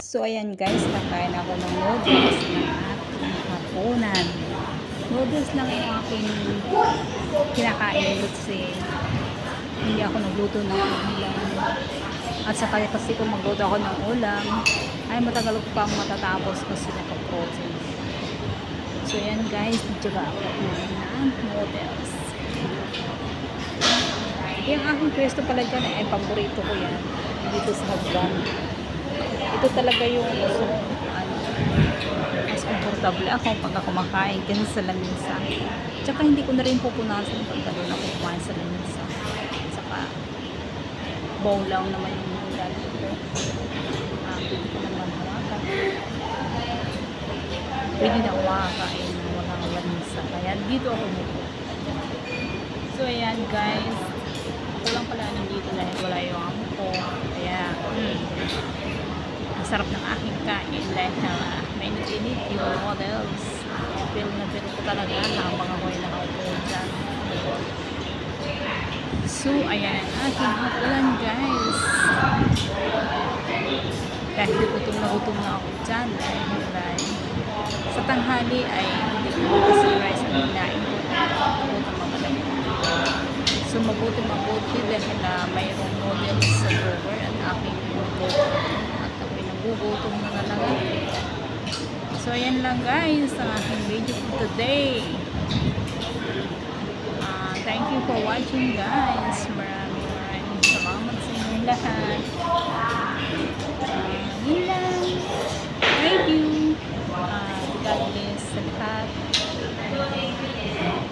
so ayan guys, nakain ako ng noodles na hapunan. Noodles lang yung aking kinakain kasi hindi ako nagluto ng ulam. At saka kasi kung magluto ako ng ulam, ay matagal ko pang matatapos kasi naka-protein. So yan guys, nagtsaga ako ng noodles. Yung aking pwesto pala dyan ay paborito ko yan. Dito sa Hagdan. Ito talaga yung gusto ko. Ano, mas komportable ako pag ako kumakain kasi sa lamisa. Tsaka hindi ko na rin pupunasan pag gano'n ako kumain sa lamisa. Tsaka bowl lang naman yung nilalagay ko. Ah, pwede ko naman hawakan. Pwede na umakain na walang lamisa. Kaya dito ako nito. So ayan guys. Ako lang pala nandito dahil wala yung amo ko. Kaya mm, ang sarap ng aking kain dahil uh, may natinit yung models. Feel na feel ko talaga habang ako ay nakaupo dyan. So, ayan, aking hapulan guys. Dahil gutom na gutom na ako dyan. Dahil ay, sa tanghali ay hindi ko kasi rice ang hinain ko. Gutom ako. So, mabuti mabuti dahil uh, mayroong noodles sa drawer at. At nagugutom na talaga. So, ayan lang guys ang aking video for today. Ah, thank you for watching guys. Maraming maraming salamat sa inyong lahat. Ah, yun lang. Thank you. Ah, God bless sa lahat.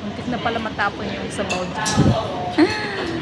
Muntik na pala matapon yung sabaw dyan.